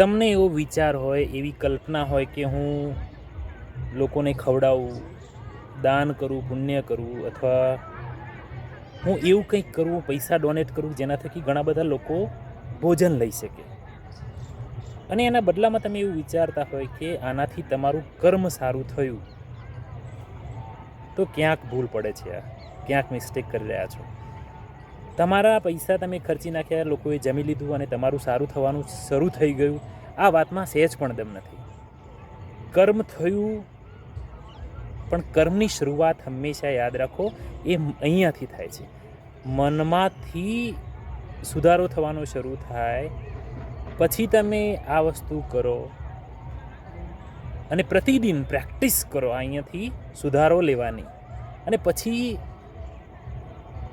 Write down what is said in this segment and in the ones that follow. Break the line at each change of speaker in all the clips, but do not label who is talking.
તમને એવો વિચાર હોય, એવી કલ્પના હોય કે હું લોકોને ખવડાવું, દાન કરું, પુણ્ય કરું અથવા હું એવું કંઈક કરું, પૈસા ડોનેટ કરું જેના થકી ઘણા બધા લોકો ભોજન લઈ શકે. અને એના બદલામાં તમે એવું વિચારતા હોય કે આનાથી તમારું કર્મ સારું થયું, તો ક્યાંક ભૂલ પડે છે આ, ક્યાંક મિસ્ટેક કરી રહ્યા છો. તમારા પૈસા તમે ખર્ચી નાખ્યા, લોકોએ જમી લીધું અને તમારું સારું થવાનું શરૂ થઈ ગયું. આ વાતમાં સહેજ પણ દમ નથી. કર્મ થયું, પણ કર્મની શરૂઆત હંમેશા યાદ રાખો, એ અહીંયાથી થાય છે. મનમાંથી સુધારો થવાનો શરૂ થાય, પછી તમે આ વસ્તુ કરો અને પ્રતિદિન પ્રેક્ટિસ કરો અહીંયાથી સુધારો લેવાની. અને પછી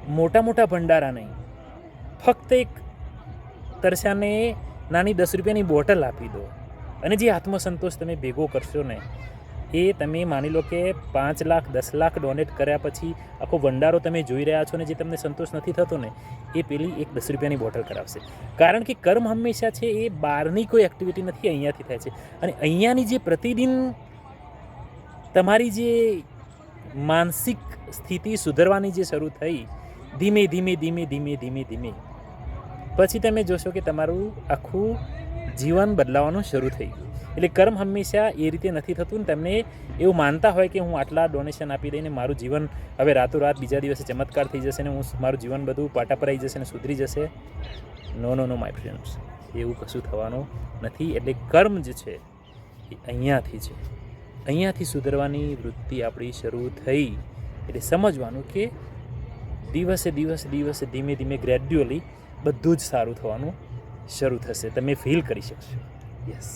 મોટા મોટા ભંડારા નહીં. ફક્ત એક તરસાને નાની દસ રૂપિયાની બોટલ આપી દો અને જે આત્મસંતોષ તમે ભેગો કરશો ને, એ તમે માની લો કે પાંચ લાખ, દસ લાખ ડોનેટ કર્યા પછી આખો ભંડારો તમે જોઈ રહ્યા છો ને જે તમને સંતોષ નથી થતો ને, એ પેલી એક દસ રૂપિયાની બોટલ કરાવશે. કારણ કે કર્મ હંમેશા છે એ બહારની કોઈ એક્ટિવિટી નથી, અહીંયાથી થાય છે. અને અહીંયાની જે પ્રતિદિન તમારી જે માનસિક સ્થિતિ સુધરવાની જે શરૂ થઈ ધીમે ધીમે ધીમે ધીમે ધીમે ધીમે. પછી તમે જોશો કે તમારું આખું જીવન બદલાવાનું શરૂ થઈ ગયું. એટલે કર્મ હંમેશા એ રીતે નથી થતું ને તમને એવું માનતા હોય કે હું આટલા ડોનેશન આપી દઈને મારું જીવન હવે રાતોરાત બીજા દિવસે ચમત્કાર થઈ જશે ને હું મારું જીવન બધું પાટા પર આવી જશે ને સુધરી જશે? નો નો નો માય ફ્રેન્ડ્સ એવું કશું થવાનું નથી. એટલે કર્મ જે છે એ અહીંયાથી છે. અહીંયાથી સુધરવાની વૃત્તિ આપણી શરૂ થઈ. એટલે સમજવાનું કે દિવસે દિવસે દિવસે ધીમે ધીમે ગ્રેડ્યુઅલી બધું જ સારું થવાનું શરૂ થશે. તમે ફીલ કરી શકશો. યસ